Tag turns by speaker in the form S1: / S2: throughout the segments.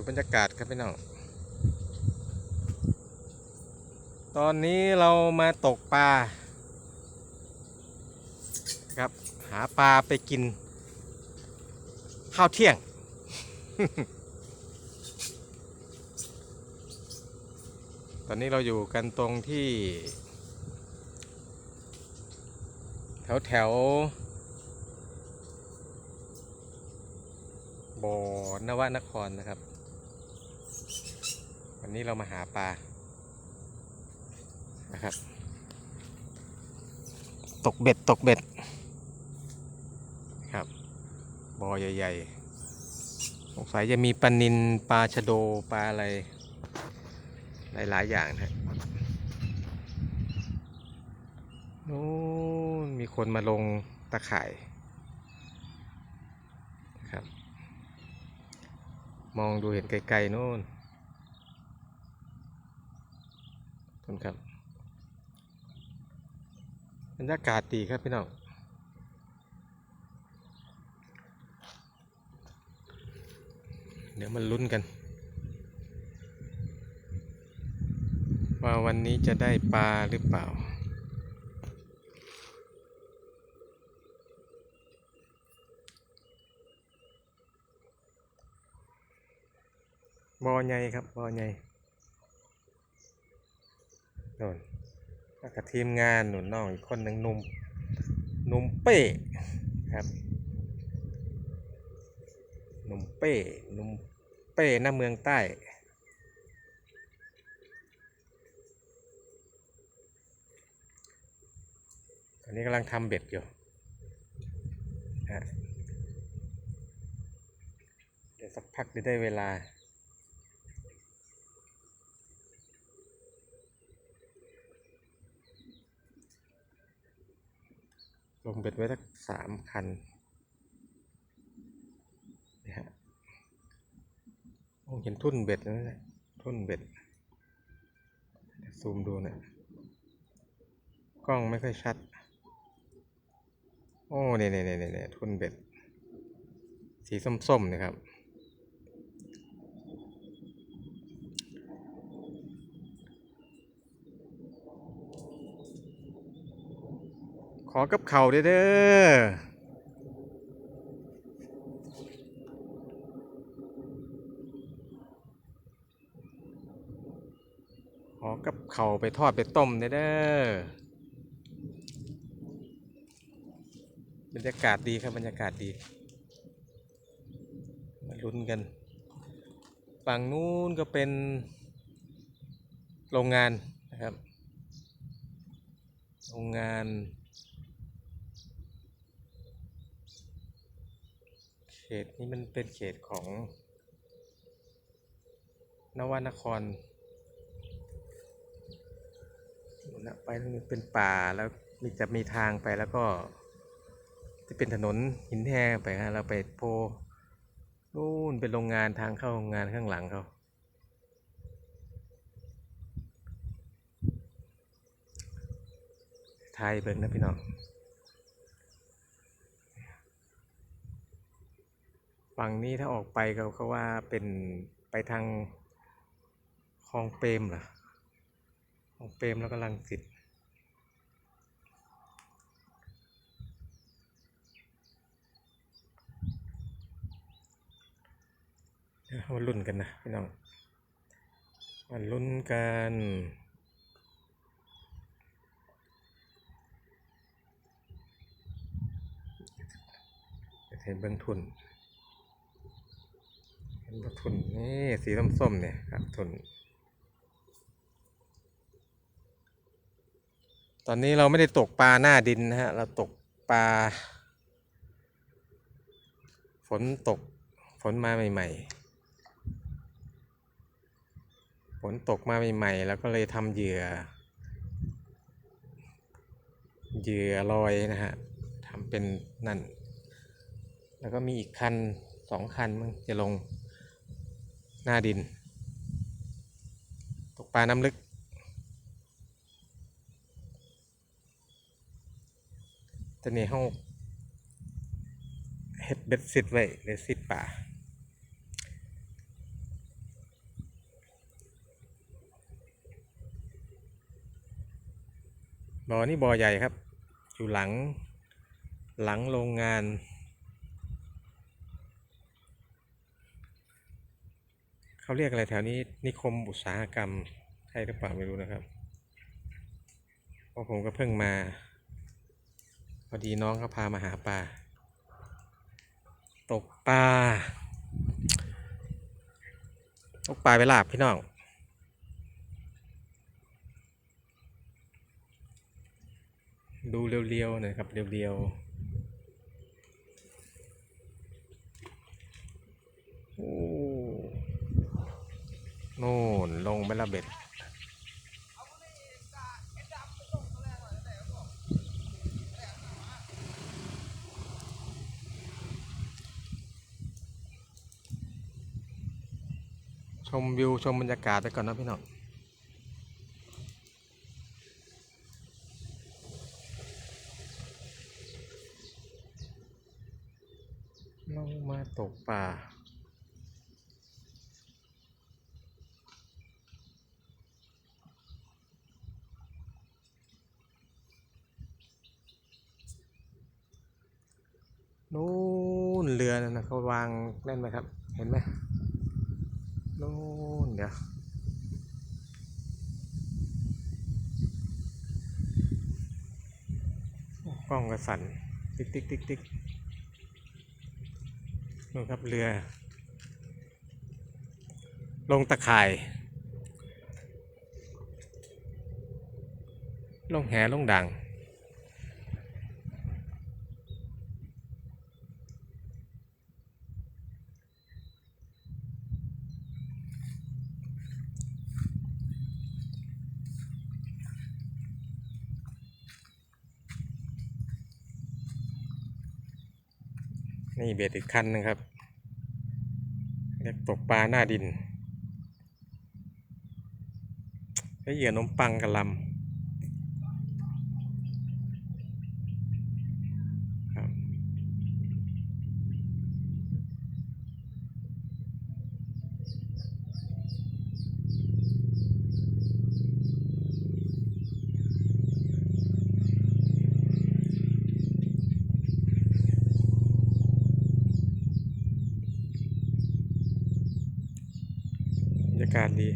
S1: ดูบรรยากาศครับพี่น้อง ตอนนี้เรามาตกปลาครับหาปลาไปกิน ข้าวเที่ยง ตอนนี้เราอยู่กันตรงที่ แถวแถวบ่อนวนครนะครับ วันนี้เรามาหาปลา นะครับ ตกเบ็ดตกเบ็ด ครับบ่อใหญ่ๆ สงสัยจะมีปลานินปลาชะโดปลาอะไร หลายๆ อย่างนะฮะนู้นมีคนมาลงตะข่ายนะครับ มองดูเห็นไกลๆนู้น คุณครับบรรยากาศดีครับพี่น้องเดี๋ยวมันลุ้นกัน ว่าวันนี้จะได้ปลาหรือเปล่าบอใหญ่ครับบอใหญ่ น่นแล้วกับทีมงานหนุนน้องอีกคนหนึ่งหนุ่มหนุ่มเป้ครับหนุ่มเป้หนุ่มเป้หน้าเมืองใต้ตอนนี้กำลังทำเบ็ดอยู่ฮะเดี๋ยวสักพักจะได้เวลา งเบ็ดไว้สักสามคันนะฮะองเห็นทุ่นเบ็ดแล้วนะทุ่นเบ็ดซูมดูเนะกล้องไม่ค่อยชัด โอ้เนี่ยเนี่ยเนี่ยเนี่ยทุ่นเบ็ด สีส้มๆนะครับ ขอกับเข่าเด้อเด้อขอกับเข่าไปทอดไปต้มเด้เด้อบรรยากาศดีครับบรรยากาศดี มาลุ้นกัน ฝั่งนู้นก็เป็นโรงงานนะครับ โรงงาน ขตนี้มันเป็นเขตของ นวนครนะไปตรงนี้เป็นป่าแล้วมีจะมีทางไปแล้วก็ จะเป็นถนนหินแห้ไปฮะเราไปโพนู่นเป็นโรงงานทางเข้าโรงงานข้างหลังเขาไทยเบิ่งนะพี่น้อง ฝั่งนี้ถ้าออกไปเขาเขาว่าเป็นไปทางคลองเปรมเหรอคลองเปรมแล้วก็ลังสิตเอาลุ้นกันนะพี่น้องมาลุ้นกันเดี๋ยวให้เบื้องทุน ทุนนี่สีส้มๆเนี่ยครับทุน ตอนนี้เราไม่ได้ตกปลาหน้าดินนะฮะ เราตกปลา ฝนตก ฝนมาใหม่ ๆ ฝนตกมาใหม่ ๆ แล้วก็เลยทำเหยื่อ เหยื่อลอยนะฮะทำเป็นนั่น แล้วก็มีอีกคันสองคันมั้งจะลง หน้าดิน ตกปลาน้ำลึก ตัวนี้ห้องเฮ็ดเบ็ดสิดไว้เบ็ดสิดป่าบ่อนี่บ่อใหญ่ครับ อยู่หลังหลังโรงงาน เขาเรียกอะไรแถวนี้นิคมอุตสาหกรรมใช่หรือเปล่าไม่รู้นะครับเพราะผมก็เพิ่งมา พอดีน้องเขาพามาหาปลาตกปลาตกปลาไปลาบพี่น้องดูเรียวๆหน่อยครับเรียวๆ โอ้ โน่น ละเบ็ดชมวิวชมบรรยากาศไปก่อนนะพี่น้อง ลงมาตกป่า นู่นเรือนะเขาวางเล่นไหมครับ เห็นไหมนู่นเดี๋ยวกล้องกระสันติ๊กติ๊กติ๊กติ๊กนู่นครับเรือ ลงตะข่าย ลงแหลงดัง นี่เบ็ดอีกคันหนึงครับเรียกตกปลาหน้าดินแล้วเหยื่อนมปังกับลำากาศดี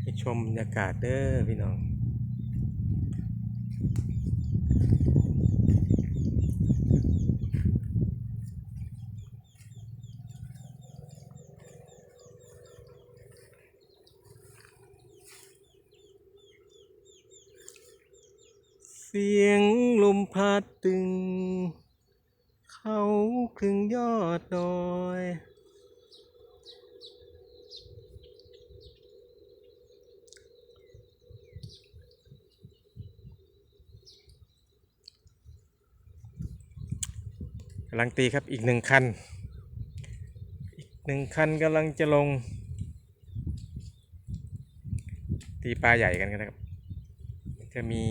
S1: ไปชมบรรยากาศเด้อพี่น้อง เสียงลมพัดตึง เขาคลึงยอดดอยกำลังตีครับอีกหนึ่งคัน อีกหนึ่งคันกำลังจะลง ตีปลาใหญ่กันนะครับ จะมี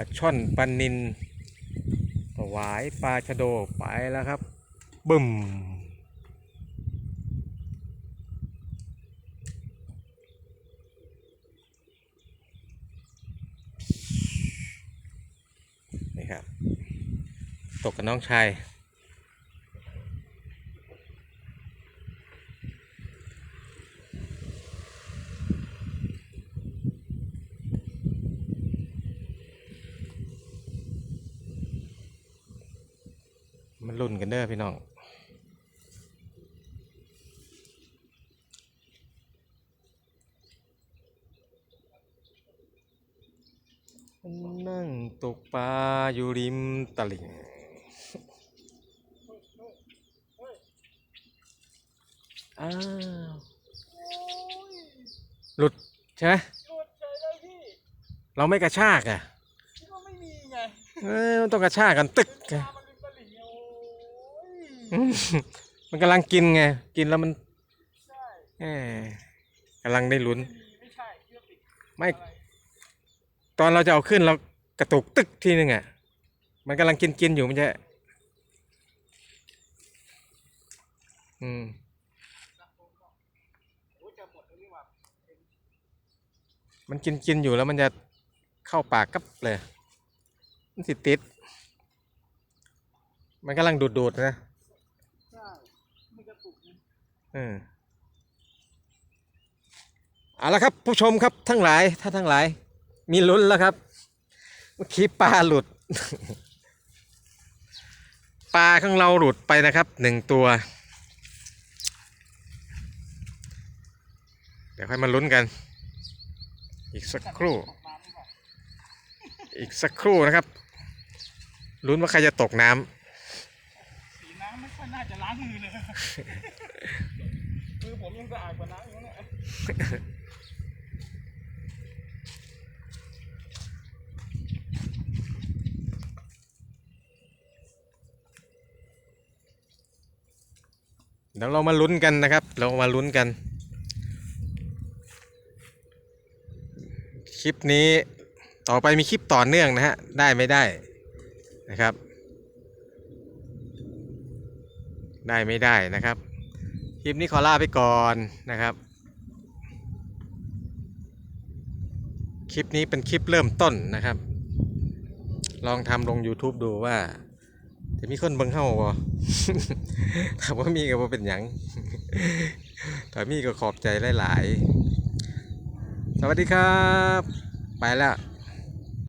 S1: าช่อนปลานินปลาหวายปลาชะโดไปแล้วครับ บึ้มนี่ครับ ตกกับน้องชาย รุ่นกันเด้อพี่น้องนั่งตกปลาอยู่ริมตลิ่งอ้าว หลุดใช่ไหม
S2: หลุดเฉยเลยพี่
S1: เราไม่กระชากอะ
S2: คิดว่าไม่มีไง
S1: เอ้ยมันต้องกระชากกันตึก
S2: เป็น
S1: ไง
S2: ปลามันเป็นตลิ่งไงโอ้ย
S1: อื มมันกำลังกินไง กินแล้วมัน
S2: ใช่
S1: แหมกำลังได้ลุ้น
S2: ไม่มีไม่ใช่เชือกติด
S1: ไม่
S2: อะไร
S1: ตอนเราจะเอาขึ้นเรากระตุกตึกทีนึงอะ มันกำลังกินกินๆอยู่มันจะ อืม
S2: โอ้ยจะหมดแล้วนี่หว่า
S1: มันกินกินๆอยู่แล้วมันจะเข้าปากกับเลย มันสิติด มันกำลังดูดดูดๆนะ
S2: ใช่มันกระตุกนะ
S1: เอาละครับ ผู้ชมครับทั้งหลาย ถ้าทั้งหลาย มีลุ้นแล้วครับเมื่อกี้ปลาหลุด ปลาของเราหลุดไปนะครับหนึ่งตัว เดี๋ยวค่อยมาลุ้นกัน อีกสักครู่ อีกสักครู่นะครับลุ้นว่าใครจะตกน้ำ
S2: น้ำไม่ค่อยน่าจะล้างมือเลยมือผมยังสะอาดกว่าน้ำอีกนะเนี่ย
S1: เดี๋ยวเรามาลุ้นกันนะครับ เรามาลุ้นกัน คลิปนี้ต่อไปมีคลิปต่อเนื่องนะฮะ ได้ไม่ได้นะครับ ได้ไม่ได้นะครับ คลิปนี้ขอลาไปก่อนนะครับ คลิปนี้เป็นคลิปเริ่มต้นนะครับ ลองทำลง YouTube ดูว่า จะมีคนเบิ่งเข้าบ่ถามว่ามีก็บ่เป็นหยังถ้ามีก็ขอบใจหลาย ๆ สวัสดีครับ ไปแล้ว